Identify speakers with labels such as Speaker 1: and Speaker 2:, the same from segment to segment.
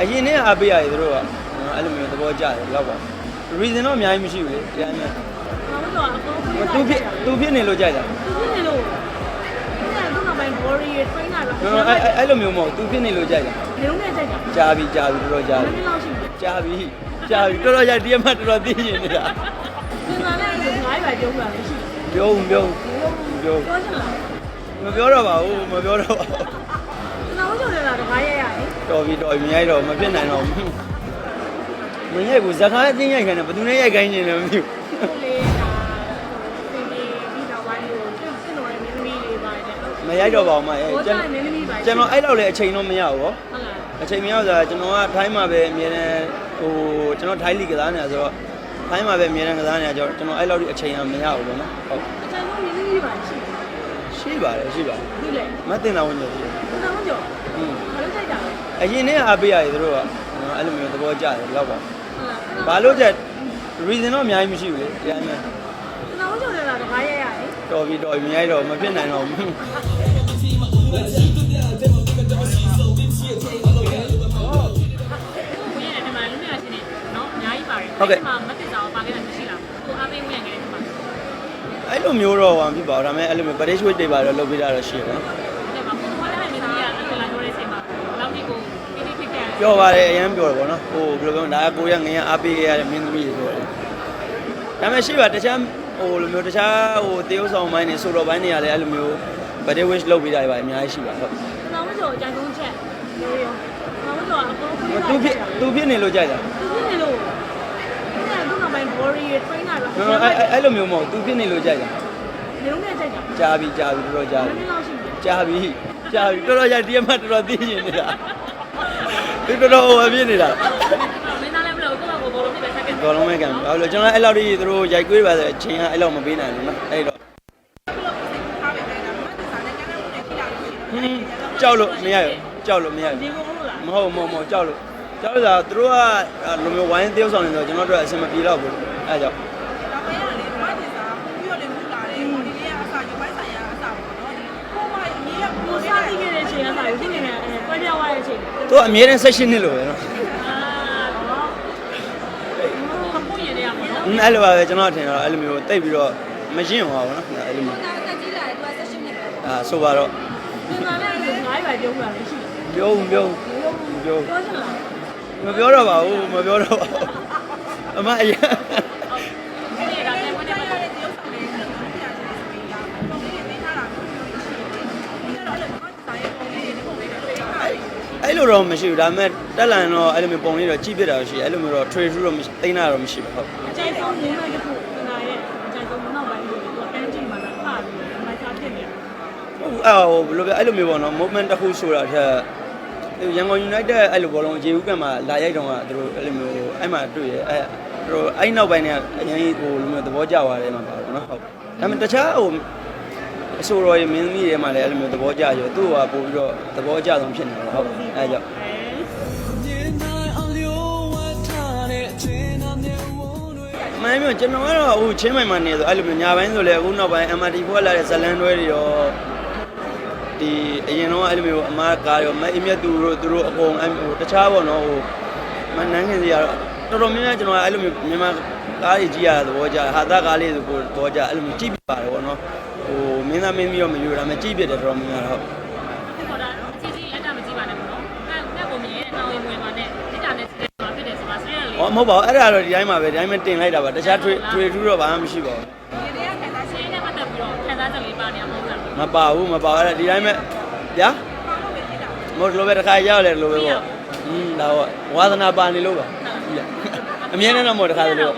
Speaker 1: အရင်နဲ့အားပေးရတယ်သူတို့ကအဲ့လိုမျိုးသဘောကျတယ်လောက်ပါ reason တော့အများကြီးမရှိဘူးလေတရားနဲ့
Speaker 2: ဘာလို့တော့အကုန်
Speaker 1: သူဖြစ်သူဖြစ်နေလို့ကြိုက်တာ
Speaker 2: သူဖြစ်နေလို့အဲ့ဒါတော့ဘယ် body train တာလား
Speaker 1: အဲ့အဲ့အဲ့လိုမျိုးမဟုတ်သူဖြစ်နေလို့ကြိုက်တာ
Speaker 2: နေလုံးနဲ့ကြိုက်တာ
Speaker 1: ကြာပြီကြာပြီတော်တော်ကြာ
Speaker 2: ဘယ်
Speaker 1: ပြီ
Speaker 2: နှစ်လောက်ရှိလဲ
Speaker 1: ကြာပြီကြာပြီတော်တော်ကြာဒီအမှတော်တော်သိနေနေတာ
Speaker 2: ဒီမှာလည်းဒီငါးပါပြောတာမရှိ
Speaker 1: ပြောဦးပြောဦးပြော
Speaker 2: ပြောချင်လား
Speaker 1: မပြောတော့ပါဘူးမပြောတော့ပါဘူး
Speaker 2: တယ်
Speaker 1: တော်ပြီတော်ပြီမရိုက်တော့မဖြစ်နိုင်တော့ဘူးမရိုက်ဘူးဇကားအတင်းရိုက်ခိုင်းတယ်ဘယ်သူနဲ့ရိုက်ခိုင်းနေလဲမသိဘူး
Speaker 2: ကိုလေးဒါဒီဒီဒီတော့ဝိုင်းလို့သူစင်တော်ရဲ့မင်းသမီးလေးပါတယ်
Speaker 1: မရိုက်တော့ပါဘူးမအဲ
Speaker 2: ဟို
Speaker 1: ကျွ
Speaker 2: ကျ
Speaker 1: န်
Speaker 2: ရင်မင်းသမီးပါ
Speaker 1: ကျွန်တော်အဲ့လောက်လေအချိန်တော့မရဘူးဗော
Speaker 2: ဟုတ်လား
Speaker 1: အချိန်မရဆိုတာကျွန်တော်ကထိုင်းမှာပဲအမြဲတမ်းဟိုကျွန်တော်ထိုင်းလီကစားနေတာဆိုတော့ထိုင်းမှာပဲအမြဲတမ်းကစားနေတာကြောင့်ကျွန်တော်အဲ့လောက်ဒီအချိန်ကမရဘူးဗောနော်ဟုတ်
Speaker 2: အချမ်းဆုံးမင်းသမီးပါရှိ
Speaker 1: ရှိပါတယ်ရှိပါတယ်
Speaker 2: ဒီလေ
Speaker 1: မတင်တာဝင်ကြည့်
Speaker 2: ကျွန်တော်ကြော
Speaker 1: อืม
Speaker 2: ဘာလို့ကြိုက်တာလဲ
Speaker 1: အရင်နဲ့အားပေးရတယ်သူတို့ကအဲ့လိုမျိုးသဘောကျတယ်လောက်ပါ
Speaker 2: ဟုတ်လား
Speaker 1: ဘာလို့ကြက် reason တော့အများကြီးမရှိဘူးလေတရားနဲ့
Speaker 2: ကျွန်တော်တို့လည်းတကားရရတယ်
Speaker 1: တော်ပြီတော်ပြီမရိုက်တော့မဖြစ်နိုင်တော့ဘူး
Speaker 2: ကိုရတဲ့မှာလူများချင်းနေနော်အများကြီးပါတယ်ဒီမှာမသိတာပါခဲ့တာမရှိလားကိုအားပေးဝင်ခဲ့တယ်ဒီမှာ
Speaker 1: အဲ့လိုမျိုးတော့ဟာဖြစ်ပါဘူးဒါပေမဲ့အဲ့လိုမျိုး British weight တွေပါတော့လုပ်ပေးတာတော့ရှိတယ်နော်
Speaker 2: ဒီမှာကိုယ်ကလည်းမင်းကြီးကအဲ့ဒါလာပြောတဲ့အချိန်မှာလောက်ဒီကိုပြင်း ပြဖြစ်ခဲ့တယ်
Speaker 1: ပြောပါတယ်အရင်ပြောတယ်ဗောနော်ဟိုဘယ်လိုပြောဒါကကိုရငရင်အားပေးခဲ့ရတဲ့မင်းသမီးတွေဆိုတယ်ဒါပေမဲ့ရှိပါတခြားဟိုလိုမျိုးတခြားဟိုတရုပ်ဆောင်ပိုင်းတွေဆိုတော့ပိုင်းတွေကလည်းအဲ့လိုမျိုး British weight လုပ်ပေးတာတွေပါအများကြီးရှိပါဟုတ်
Speaker 2: ကျွန်တော်တို့အကြိုက်ဆုံးချက်ရိုးရိုးကျွန်တော်တို့ကအကုန်ခွေး
Speaker 1: သူဖြစ်သူဖြစ်နေလို့ကြိုက်တာ
Speaker 2: သူဖြစ်နေလို့အဲ့ဒါကတော့ဘယ် body train တာလား
Speaker 1: နော်အဲ့အဲ့လိုမျိုးမဟုတ်သူဖြစ်နေလို့ကြိုက်တာ
Speaker 2: နေလုံးနဲ့ကြိုက်တာ
Speaker 1: ကြာပြီကြာပြီတော်တော်ကြာ
Speaker 2: ဘယ်
Speaker 1: ပြီ
Speaker 2: နှစ်လောက်ရှိလဲ
Speaker 1: ကြာပြီကြာပြီတော်တော်ကြာဒီအမှတော်တော်သိနေနေတာ ဒီတော်တော်ဟိုအပြည့်နေတာ
Speaker 2: မင်းသားလည်းမလို့ကိုယ့်ကိုယ်ဘောလုံးနဲ့ပဲဆက်ခဲ့
Speaker 1: တော်လုံးမဲ့ကံပြီအဲ့လိုကျွန်တော်အဲ့လောက်ကြီးသူတို့ရိုက်ကွေးပါဆိုအချိန်ကအဲ့လောက်မပေးနိုင်ဘူးနော်အဲ့တော့ဟင်းကြောက်လို့မရရကြောက်လို့မရရ
Speaker 2: ဒီကိုဟုတ်လား
Speaker 1: မဟုတ်မဟုတ်မဟုတ်ကြောက်လို့ကြောက်လို့ဆိုတာသူတို့ကလိုမျိုးဝိုင်းတယောက်ဆောင်နေတော့ကျွန်တော်တို့အဆင်မပြေတော့ဘူးအဲ့ကြောင့်
Speaker 2: ကိုစားသိခဲ့တဲ့အချိန်ကစားပြီးနေနေအဲပွဲပြောင်းသွားတဲ့အချိန်
Speaker 1: သူကအမြဲတမ်း16နှစ်လို့ပဲနော်
Speaker 2: အာတော့မပူရင်လည်းရမှာနော်
Speaker 1: อืมအဲ့လိုပါပဲကျွန်တော်ထင်တော့အဲ့လိုမျိုးတိတ်ပြီးတော့မရှင်းဟောပါဘူးနော်အဲ့လိုမျိုးအာဆိုပါတော့
Speaker 2: ဒီမှာလည်းဒီငါးပါပြောတာလည်းရှိတယ်
Speaker 1: ပြောဦးပြောဦးပြောဦး
Speaker 2: ပြောချင်လား
Speaker 1: မပြောတော့ပါဘူးမပြောတော့ပါဘူးအမအရင်
Speaker 2: ဒီကလည်းဝင်နေမှာ
Speaker 1: အဲ့ လိုတော့မရှိဘူးဒါပေမဲ့တက်လန်တော့အဲ့လိုမျိုးပုံလေးတော့ကြည့်ပြတာရှိတယ်အဲ့လိုမျိုးတော့ trade through တော့တိတ်နာတော့မရှိဘူးဟုတ်
Speaker 2: အကျိုးဆုံး moment တစ်ခုကနာရဲ့အကျိုးဆုံးနောက်ပိုင်းကိုသူကန်းကြည့်မှာလားဖားပြီးအမှန်တရားဖြစ်နေ
Speaker 1: ဟုတ်အဲ့ဟိုဘယ်လိုပြအဲ့လိုမျိုးပေါ့နော် moment တစ်ခုဆိုတာထက်ရန်ကုန် United အဲ့လိုဘောလုံးရေဦးကန်မှာလာရိုက်တော့ကသူတို့အဲ့လိုမျိုးအဲ့မှာတွေ့ရဲအဲ့သူတို့အဲ့နောက်ပိုင်းကအရင်ဟိုလိုမျိုးသဘောကျသွားတယ်မှာပါတော့နော်ဟုတ်ဒါပေမဲ့တခြားဟို အဆိုတော်ရမင်းသမီးတွေမှာလည်းအဲ့လိုမျိုးသဘောကျရောသူ့ကပို့ပြီးတော့သဘောကျဆုံးဖြစ်နေတော့ဟုတ်အဲ့ကြောင့်အမှန်မျိုးကျွန်တော်ကတော့အခုချင်းမိုင်မှာနေဆိုအဲ့လိုမျိုးညာပိုင်းဆိုလဲအခုနောက်ပိုင်း MRT ဖွဲ့လာတဲ့ဇလန်တွဲတွေရောဒီအရင်တော့အဲ့လိုမျိုးအမားကားရောမအင်းမြတ်သူတို့သူတို့အကုန်အဲ့ဟိုတခြားပေါ့နော်ဟိုမနန်းခင်စီကတော့ တော်တော်များများကျွန်တော်အဲ့လိုမျိုးမြန်မာကားကြီးကြည့်ရတဲ့သဘောကြဟာသားကားလေးဆိုကိုသဘောကြအဲ့လိုမျိုးကြည့်ပြပါတယ်ပေါ့နော်ဟိုမင်းသားမင်းမီးရောမယူတာမဲ့ကြည့်ပြတယ်တော်တော်များများတော့
Speaker 2: ဒီပေါ်တာကြီးကြီးအတားမကြည့်ပါနဲ့ပေါ့နော်။အဲငါ့ကိုမြင်တဲ့နောင်ရင်ဝင်ပါနဲ့ဒီကနေ့စစ်တယ်ဆိုတာဖြစ်တယ်ဆိုတာဆွဲရလေ
Speaker 1: ဟောမဟုတ်ပါဘူးအဲ့ဒါတော့ဒီတိုင်းမှာပဲဒီတိုင်းမှာတင်လိုက်တာပါတခြားထွေထွေထူးတော့ဘာမှမရှိပါဘူး။
Speaker 2: ဒီနေ့ကခံစားရှင်းနဲ့ပတ်သက်ပြီးတော့ခံစားချက်လေးပါနေအောင်မဟုတ်လား
Speaker 1: မပါဘူးမပါဘူးအဲ့ဒါဒီတိုင်းပဲဗျာမဟုတ်လို့ပဲတစ်ခါရောက်လေလို့ပဲပေါ့อืมဒါတော့ဝါသနာပါနေလို့ပါ ကြည့်ရအမြဲတမ်းတော့မဟုတ်တစ်ခါတလေပေါ့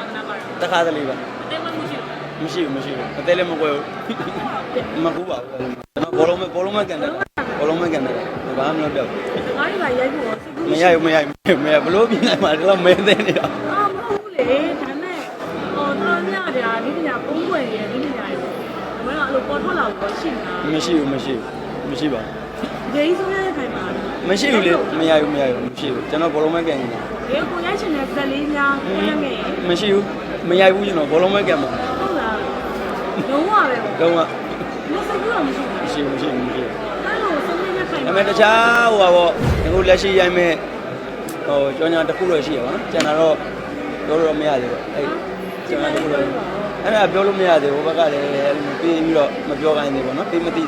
Speaker 1: တစ်ခါတလေပါ
Speaker 2: အသေးမမရှိဘူး
Speaker 1: မရှိဘူးမရှိဘူးအသေးလည်းမကွယ်ဘူးမကူပါဘူးကျွန်တော်ဘောလုံးမဘောလုံးမကန်တယ်ဘောလုံးမကန်တယ်ဘာမှမလုပ်တော့။
Speaker 2: ငါ့ဒီကရိုက်ဖို့စိတ်ကူး
Speaker 1: မရဘူးမရဘူးမရဘလို့ပြနိုင်မှာတော့မဲသေးနေတာ
Speaker 2: အာမဟုတ်ဘူးလေ။ဒါနဲ့ဟောတော်ညကြဒီပညာပုံးွယ်ရဒီပညာရ။ဘယ်တော့အဲ့လိုပေါ်ထွက်လာလို့ရှိနေတာ
Speaker 1: မရှိဘူးမရှိဘူးမရှိပါ။
Speaker 2: ဂျေးဆိုရတဲ့ခိုင်မှာ
Speaker 1: မရှိဘူးလေမရဘူးမရဘူးမရှိဘူးကျွန်တော်ဘောလုံးမကန်နေတာ
Speaker 2: ။ဒီကိုရိုက်ချင်တဲ့ဇက်လေးများကိုရငယ်
Speaker 1: မရှိဘူးမရဘူးကျွန်တော်ဘောလုံးမကန်မှာ
Speaker 2: ဟုတ်လား။လုံးဝပဲပေါ့
Speaker 1: လုံးဝ
Speaker 2: ။မစိတ်ကူးတော့မရှိဘူး
Speaker 1: မရှိဘူးမရှိဘူးမရှိဘူး
Speaker 2: ။အဲ့လိုဆုံးနေတဲ့ခိုင်
Speaker 1: ဒါပေမဲ့တခြားဟိုပါပေါ့အခုလက်ရှိရိုက်မဲ့ ဟိုကြောညာတစ်ခုတော့ရှိရပါတော့ကျန်တာတော့ပြောလို့မရသေးဘူးအဲ့ကြောညာတစ်ခုတော့အဲ့ဒါပြောလို့မရသေးဘူးဘက်ကလည်းပြေးပြီးတော့မပြောခိုင်းသေးဘူးเนาะပြေးမသိသေး